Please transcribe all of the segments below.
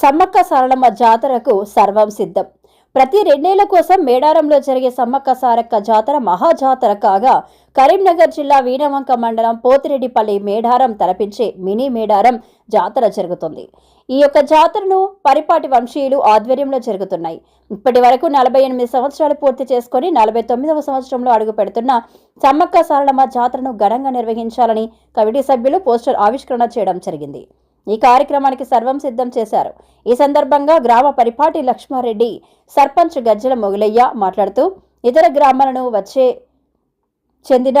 సమ్మక్క సారలమ్మ జాతరకు సర్వం సిద్ధం. ప్రతి రెండేళ్ళ కోసం మేడారంలో జరిగే సమ్మక్క సారక్క జాతర మహాజాతర కాగా కరీంనగర్ జిల్లా వీణవంక మండలం పోతిరెడ్డిపల్లి మేడారం తలపించే మినీ మేడారం జాతర జరుగుతుంది. ఈ యొక్క జాతరను పరిపాటి వంశీయులు ఆధ్వర్యంలో జరుగుతున్నాయి. ఇప్పటి వరకు నలభై ఎనిమిది సంవత్సరాలు పూర్తి చేసుకుని నలభై తొమ్మిదవ సంవత్సరంలో అడుగు పెడుతున్న సమ్మక్క సారలమ్మ జాతరను ఘనంగా నిర్వహించాలని కమిటీ సభ్యులు పోస్టర్ ఆవిష్కరణ చేయడం జరిగింది. ఈ కార్యక్రమానికి సర్వం సిద్ధం చేశారు. ఈ సందర్భంగా గ్రామ పరిపాటి లక్ష్మారెడ్డి సర్పంచ్ గజ్జల మొగిలయ్య మాట్లాడుతూ ఇతర గ్రామాలను వచ్చే చెందిన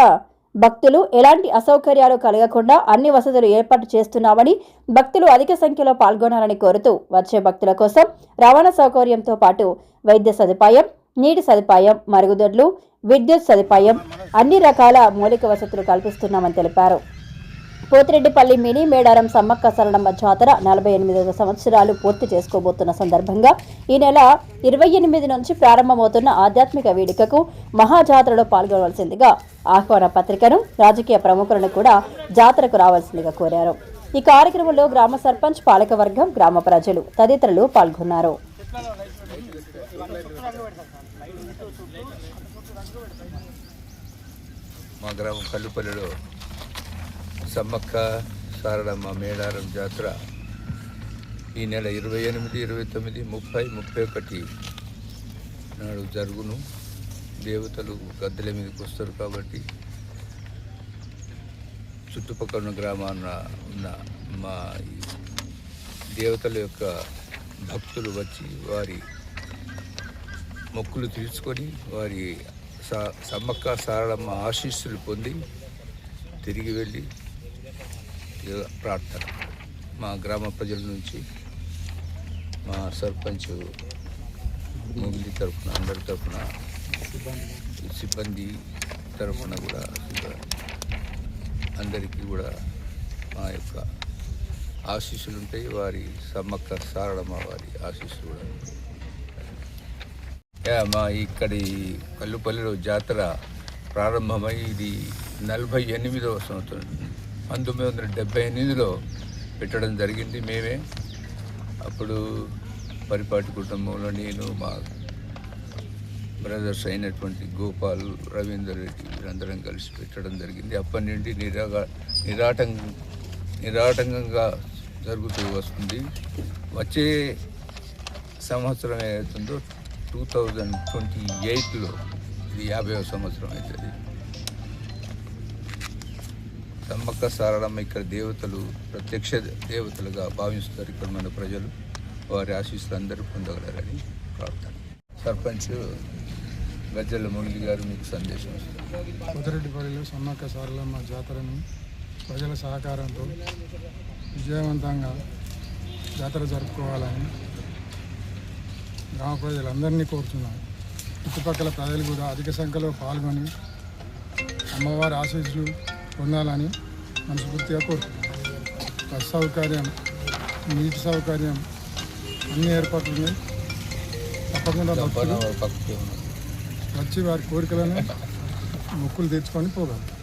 భక్తులు ఎలాంటి అసౌకర్యాలు కలగకుండా అన్ని వసతులు ఏర్పాటు చేస్తున్నామని భక్తులు అధిక సంఖ్యలో పాల్గొనాలని కోరుతూ వచ్చే భక్తుల కోసం రవాణా సౌకర్యంతో పాటు వైద్య సదుపాయం నీటి సదుపాయం మరుగుదొడ్లు విద్యుత్ సదుపాయం అన్ని రకాల మౌలిక వసతులు కల్పిస్తున్నామని తెలిపారు. పోతిరెడ్డిపల్లి మినీ మేడారం సమ్మక్క సరళమ్మ జాతర నలభై ఎనిమిదవ సంవత్సరాలు పూర్తి చేసుకోబోతున్న సందర్భంగా ఈ నెల ఇరవై ఎనిమిది నుంచి ప్రారంభమవుతున్న ఆధ్యాత్మిక వేడుకకు మహాజాతరలో పాల్గొనవలసిందిగా ఆహ్వాన పత్రికను రాజకీయ ప్రముఖులను కూడా జాతరకు రావాల్సిందిగా కోరారు. ఈ కార్యక్రమంలో గ్రామ సర్పంచ్ పాలకవర్గం గ్రామ ప్రజలు తదితరులు పాల్గొన్నారు. మా గ్రామం కల్లుపల్లిలో సమ్మక్క సారడమ్మ మేడారం జాతర ఈ నెల ఇరవై ఎనిమిది ఇరవై తొమ్మిది ముప్పై ముప్పై ఒకటి నాడు జరుగును. దేవతలు గద్దెల మీదకి వస్తారు కాబట్టి చుట్టుపక్కల ఉన్న గ్రామాన ఉన్న మా ఈ దేవతల యొక్క భక్తులు వచ్చి వారి మొక్కులు తీర్చుకొని వారి సమ్మక్క సారళమ్మ ఆశీస్సులు పొంది తిరిగి వెళ్ళి ప్రార్థన. మా గ్రామ ప్రజల నుంచి మా సర్పంచ్ ముగిలి తరఫున అందరి తరఫున సిబ్బంది తరఫున కూడా అందరికీ కూడా మా యొక్క ఆశీస్సులు ఉంటాయి వారి సమ్మక్క సారడమ్మ వారి ఆశీస్సులు కూడా. ఉంటాయి మా ఇక్కడి కల్లుపల్లిలో జాతర ప్రారంభమై ఇది నలభై ఎనిమిదవ సంవత్సరం. పంతొమ్మిది వందల డెబ్బై ఎనిమిదిలో పెట్టడం జరిగింది మేమే. అప్పుడు పరిపాటి కుటుంబంలో నేను మా బ్రదర్స్ అయినటువంటి గోపాల్ రవీందర్ రెడ్డి వీరందరం కలిసి పెట్టడం జరిగింది. అప్పటి నుండి నిరాగా నిరాటం నిరాటంకంగా జరుగుతూ వస్తుంది. వచ్చే సంవత్సరం ఏదైతుందో టూ థౌజండ్ ట్వంటీ ఎయిట్లో ఇది యాభైవ సంవత్సరం అవుతుంది. సమ్మక్క సారడమ్మ ఇక్కడ దేవతలు ప్రత్యక్ష దేవతలుగా భావిస్తారు ఇక్కడ మన ప్రజలు. వారి ఆశీస్సులు అందరూ పొందగలరని ప్రార్థన. సర్పంచ్ గజ్జల మురళి గారు మీకు సందేశం ఇస్తారు కొత్తరెడ్డిపల్లిలో సమ్మక్క సారలమ్మ జాతరను ప్రజల సహకారంతో విజయవంతంగా జాతర జరుపుకోవాలని గ్రామ ప్రజలందరినీ కోరుతున్నాను. చుట్టుపక్కల ప్రజలు కూడా అధిక సంఖ్యలో పాల్గొని అమ్మవారి ఆశీస్సులు పొందాలని మనస్ఫూర్తిగా కోరుతున్నాను బస్ సౌకర్యం నీటి సౌకర్యం అన్ని ఏర్పాట్లు ఉన్నాయి. తప్పకుండా భక్తులు వచ్చి వారి కోరికలను మొక్కులు తీర్చుకొని పోగలరు